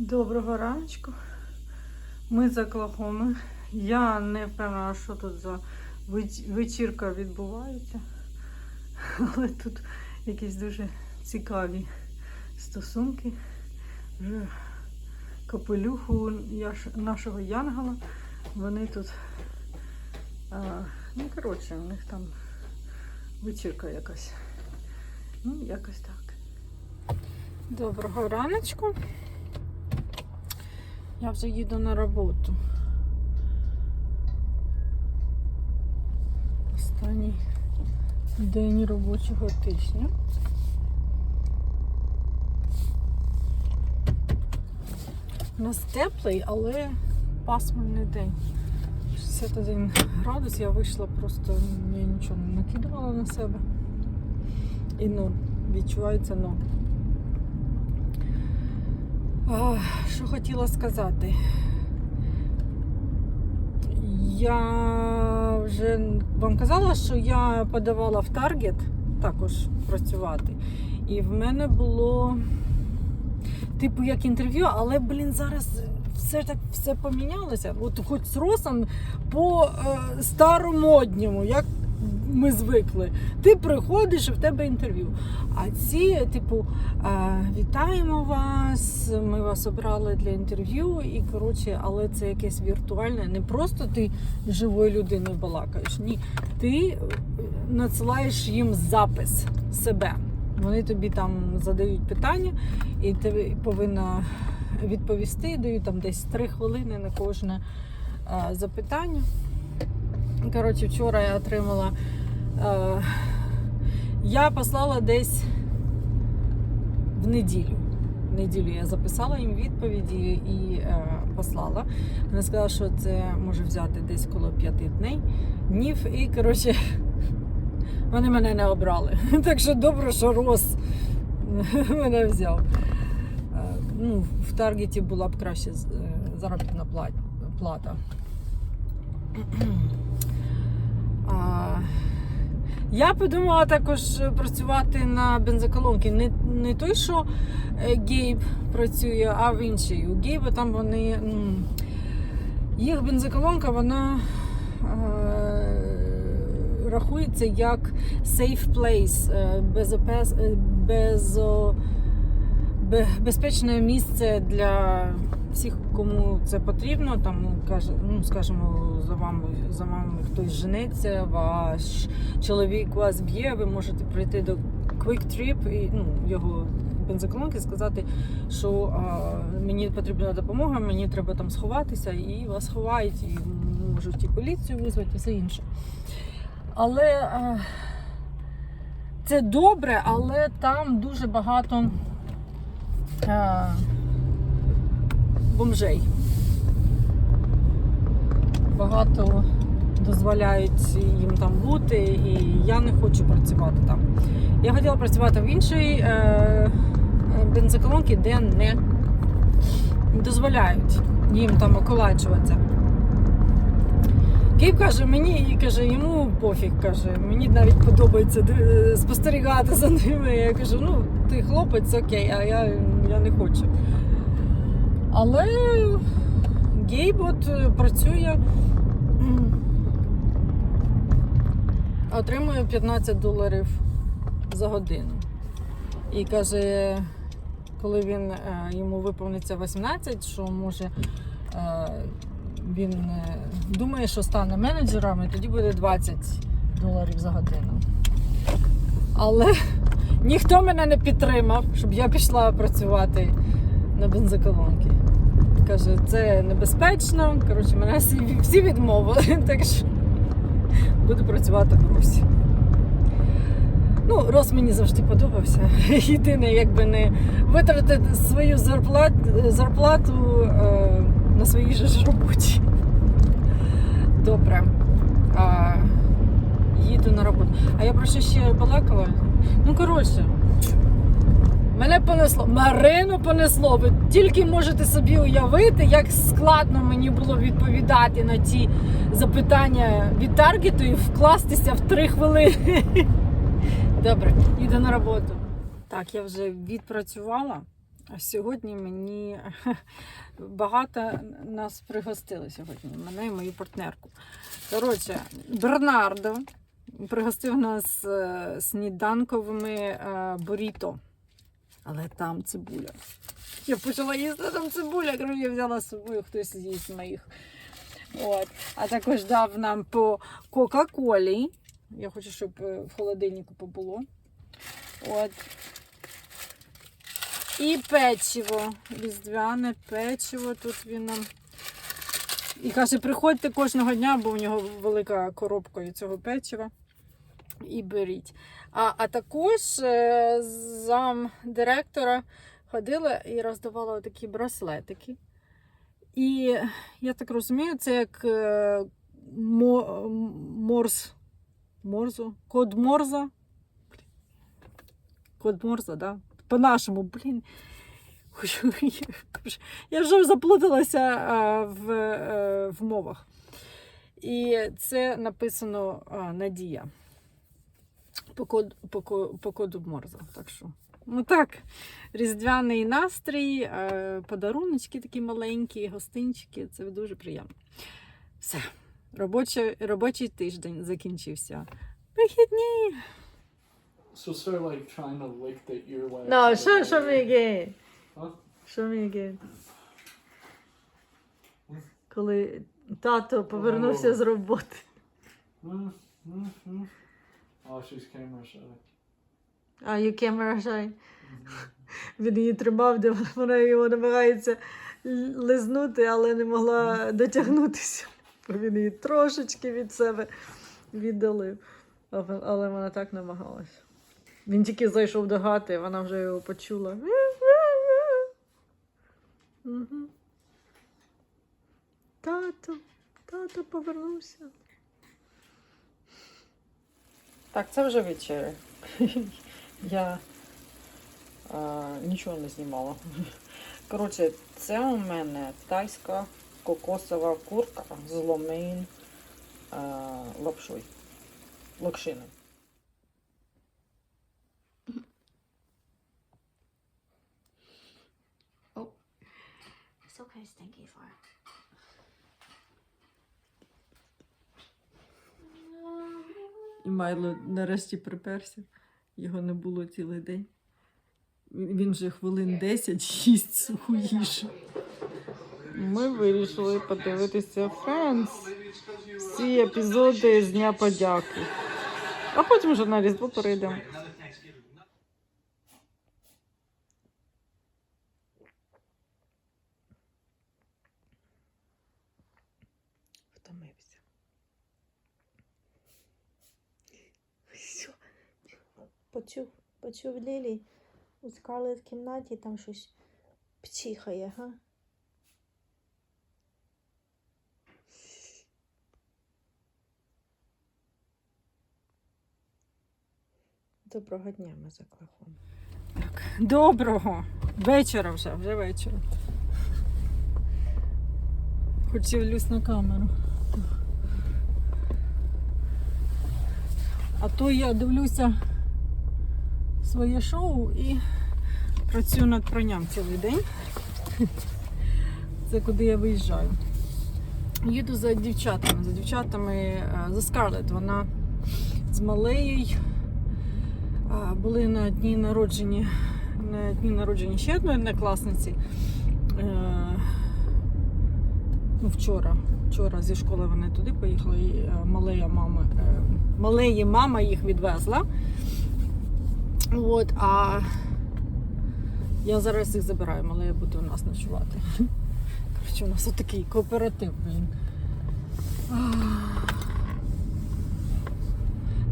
Доброго раночку. Ми з Оклахоми. Я не впевнена, що тут за вечірка відбувається. Але тут якісь дуже цікаві стосунки. Вже капелюху нашого Янгала. Вони тут. Ну, коротше, у них там вечірка якась. Ну, якось так. Доброго раночку. Я вже їду на роботу. Останній день робочого тижня. У нас теплий, але пасмурний день. 61 градус, я вийшла просто, я нічого не накидувала на себе. І ну, відчувається ну. Що хотіла сказати? Я вже вам казала, що я подавала в Таргет також працювати. І в мене було типу як інтерв'ю, але, блін, зараз все так все помінялося. От хоч з росом по е, старомодньому, як ми звикли. Ти приходиш і в тебе інтерв'ю. А ці, типу, вітаємо вас, ми вас обрали для інтерв'ю, і коротше, але це якесь віртуальне, не просто ти живою людиною балакаєш. Ні, ти е, надсилаєш їм запис себе. Вони тобі там задають питання, і ти повинна відповісти. Дають там десь три хвилини на кожне е, запитання. Коротше, вчора я отримала. Е, я послала десь в неділю. В неділю я записала їм відповіді і е, послала. Вони сказали, що це може взяти десь коло п'яти днів. І коротше, вони мене не обрали. Так що добре, що Рос мене взяв. Е, ну, в Таргеті була б краще заробітна плата. А, я подумала також працювати на бензоколонки. Не, не той, що е, Гейб працює, а в іншій. У Гейба там вони. Їх бензоколонка, вона е, рахується як safe place, е, безопес, е, безо, безпечне місце для всіх, кому це потрібно. Там, ну, каже, ну, скажімо, за вами, за вами хтось женеться, ваш чоловік вас б'є, ви можете прийти до Quick Trip і ну, його бензоколонки сказати, що а, мені потрібна допомога, мені треба там сховатися, і вас ховають, і можуть і поліцію визвати, і все інше. Але а, це добре, але там дуже багато а, бомжей. Багато дозволяють їм там бути, і я не хочу працювати там. Я хотіла працювати в іншій е, е, бензоколонці, де не дозволяють їм там околачуватися. Кейп каже, мені і каже, йому пофіг каже, мені навіть подобається спостерігати за ними. Я кажу, ну ти хлопець, окей, а я, я не хочу. Але Гейб от е, працює, отримує 15 доларів за годину. І каже, коли він е, йому виповниться 18, що може е, він е, думає, що стане менеджером, і тоді буде 20 доларів за годину. Але ніхто мене не підтримав, щоб я пішла працювати на бензоколонки. Каже, це небезпечно. Коротше, мене всі відмовили, так що буду працювати в Русі. Ну, Рос мені завжди подобався. Єдине, якби не витратити свою зарплат, зарплату е, на своїй же ж роботі. Добре. А, їду на роботу. А я про що ще балакала? Ну, коротше, мене понесло. Марину понесло. Ви тільки можете собі уявити, як складно мені було відповідати на ті запитання від таргету і вкластися в три хвилини. Добре, їду на роботу. Так, я вже відпрацювала. А Сьогодні мені багато нас пригостили сьогодні, мене і мою партнерку. Коротше, Бернардо пригостив нас е, сніданковими е, буріто. Але там цибуля. Я почала їсти там цибуля, кажу, я взяла з собою, хтось з'їсть моїх. От. А також дав нам по Кока-Колі. Я хочу, щоб е, в холодильнику побуло. От. І печиво. Різдвяне печиво. Тут він нам. І каже, приходьте кожного дня, бо у нього велика коробка цього печива. І беріть. А, а також е, зам директора ходила і роздавала такі браслетики. І я так розумію, це як е, морз. Морзу? Код Морза? Код Морза, да? По-нашому, блін. Я вже заплуталася в, е, в мовах. І це написано Надія. По коду, по, по коду Морза. Так що, ну так, різдвяний настрій, е, подаруночки такі маленькі, гостинчики. Це дуже приємно. Все. Робочий, робочий тиждень закінчився. Вихідні! So sort of like trying to lick the earwax. No, show, show me again. Huh? Show me again. Коли тато повернувся з роботи. Oh, she's camera shy. А you camera shy. Він її тримав, де вона його намагається лизнути, але не могла дотягнутися. Він її трошечки від себе віддалив. Але вона так намагалась. Він тільки зайшов до гати, вона вже його почула. Тато, тато повернувся. Так, це вже вечеря. Я а, нічого не знімала. Коротше, це у мене тайська кокосова курка з ломейн а, лапшою. Локшиною. It's okay, stinky fart. І Майло нарешті приперся. Його не було цілий день. Він вже хвилин 10 їсть суху їжу. Ми вирішили подивитися Френс. Всі епізоди з Дня подяки. А потім вже на Різдво перейдемо. Втомився. Що? Почув, почув Лілі у Скарлет в кімнаті там щось пчихає, га? Доброго дня, ми за. Так, доброго. Вечора вже, вже вечір. Хоч і на камеру. А то я дивлюся своє шоу і працюю над пранням цілий день. Це куди я виїжджаю. Їду за дівчатами. За дівчатами, е, за Скарлет. Вона з малеєю були на дні народження, на дні народження ще одної однокласниці. Е, ну, вчора. Вчора зі школи вони туди поїхали. І е, малея мама, е, малеї мама їх відвезла. От, а я зараз їх забираю, малея буде у нас ночувати. Коротше, у нас отакий кооператив, блін.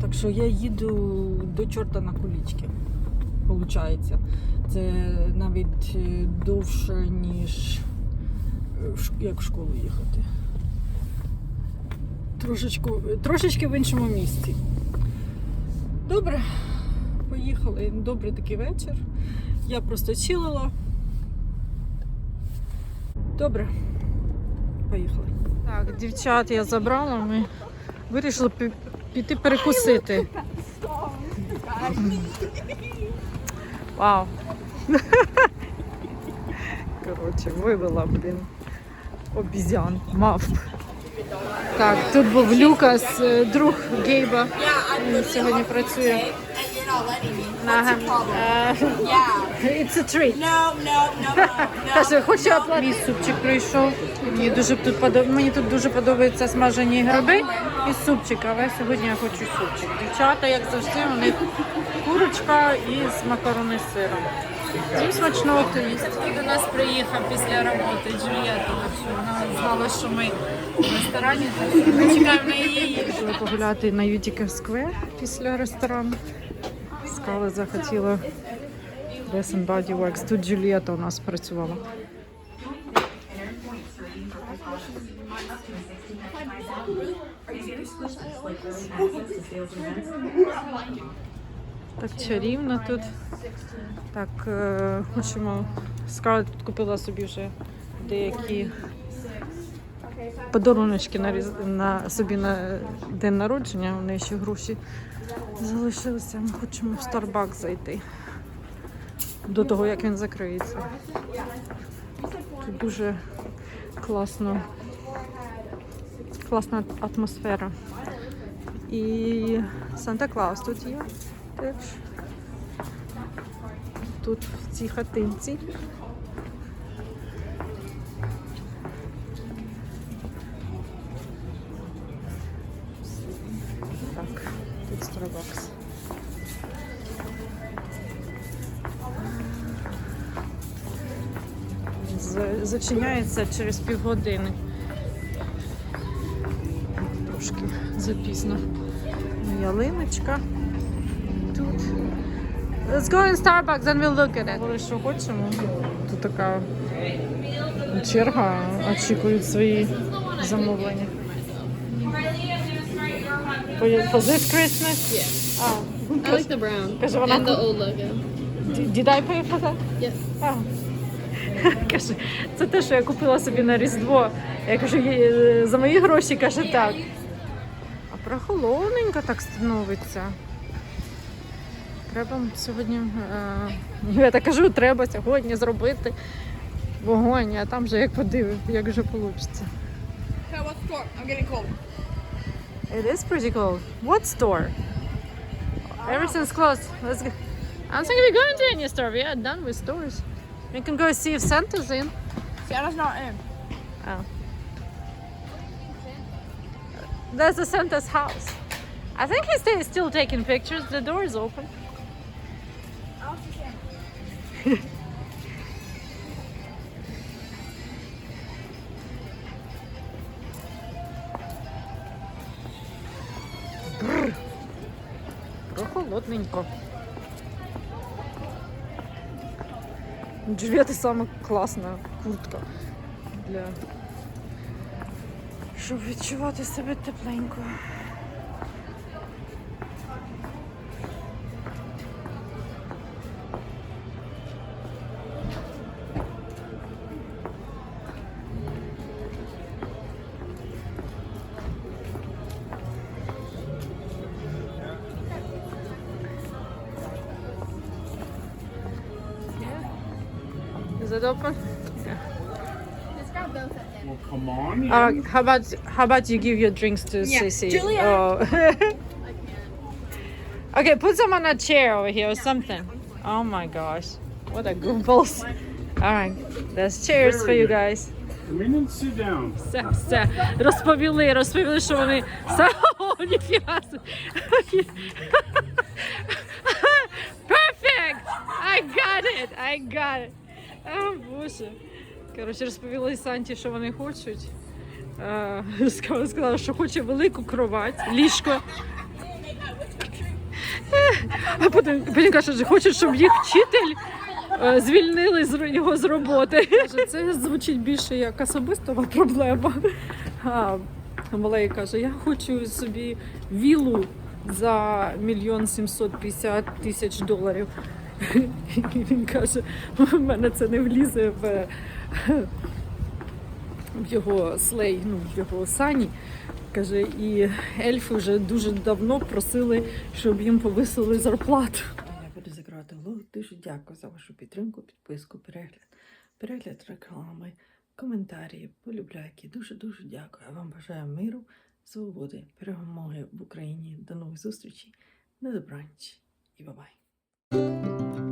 Так що я їду до чорта на кулічки. Получається. Це навіть е, довше, ніж е, як в школу їхати. Трошечку, трошечки в іншому місці. Добре, поїхали. Добрий такий вечір. Я просто чилила. Добре, поїхали. Так, дівчат я забрала. Ми вирішили піти перекусити. Вау. Коротше, вивела, блін. Обізян, мавп. Так, тут був Люкас, е, друг Гейба. Він сьогодні працює. Ага. Е, It's a treat. Каже, хочу оплатити. Мій супчик прийшов. Мені дуже тут подо... мені тут дуже подобаються смажені гриби і супчик, але сьогодні я хочу супчик. Дівчата, як завжди, у них курочка із макарони з сиром. Всім смачного їсть. До нас приїхав після роботи Джульєта, так що вона знала, що ми в ресторані. Ми чекаємо на її їжу. Пішли погуляти на Ютіка Сквер після ресторану. Скала захотіла Bath and Body Works. Тут Джульєта у нас працювала. Так чарівно тут. Так, е, хочемо. Скала тут купила собі вже деякі подаруночки на, на собі на день народження. У неї ще гроші залишилися. Ми хочемо в Starbucks зайти до того, як він закриється. Тут дуже класно, класна атмосфера. І Санта Клаус тут є теж. Тут в цій хатинці. Starbucks. Зачиняється через півгодини. Трошки запізно. Ялиночка. Тут. Let's go in Starbucks and we'll look at it. Говори, що хочемо. Тут така черга, очікують свої замовлення. For, for this Christmas? Yeah. Oh. I like the brown Каже, вона and the old logo. Did did I pay for that? Yes. А. Каже, це те, що я купила собі на Різдво. Я кажу, «Є- за мої гроші каже так. А прохолодненько так становиться. Треба сьогодні. Е, я так кажу, треба сьогодні зробити вогонь, а там же як подивив, як же вийде. Okay, what's store? I'm getting cold. It is pretty cold. What store? Everything's closed. Let's go. I'm thinking we're going to any store. We are done with stores. We can go see if Santa's in. Santa's not in. Oh. There's the Santa's house. I think he's still taking pictures. The door is open. Прохолодненько. Джульетта саме класна куртка для щоб відчувати себе тепленько. Is it open? Well, come on. in. Uh, how about how about you give your drinks to Yeah. Sissy? Julia. Oh. okay, put some on a chair over here or something. Oh my gosh, what a goofballs! All right, there's chairs for you guys. Come in and sit down. Все, все. Розповіли, розповіли, що вони О, ніфіга собі. Perfect! I got it! I got it! О, Боже. Коротше, розповіли Санті, що вони хочуть. Е, Сказала, що хоче велику кровать, ліжко. А потім, потім каже, що хоче, щоб їх вчитель е, звільнили з його з роботи. Це звучить більше як особистова проблема. А малий каже, я хочу собі вілу за мільйон сімсот п'ятдесят тисяч доларів. І він каже, у мене це не влізе в, в його слей, ну, в його сані. Каже, і ельфи вже дуже давно просили, щоб їм повисили зарплату. Я буду закривати влог. Дуже дякую за вашу підтримку, підписку, перегляд. перегляд реклами, коментарі, полюбляйки. Дуже-дуже дякую. Я вам бажаю миру, свободи, перемоги в Україні. До нових зустрічей. На добраніч. Música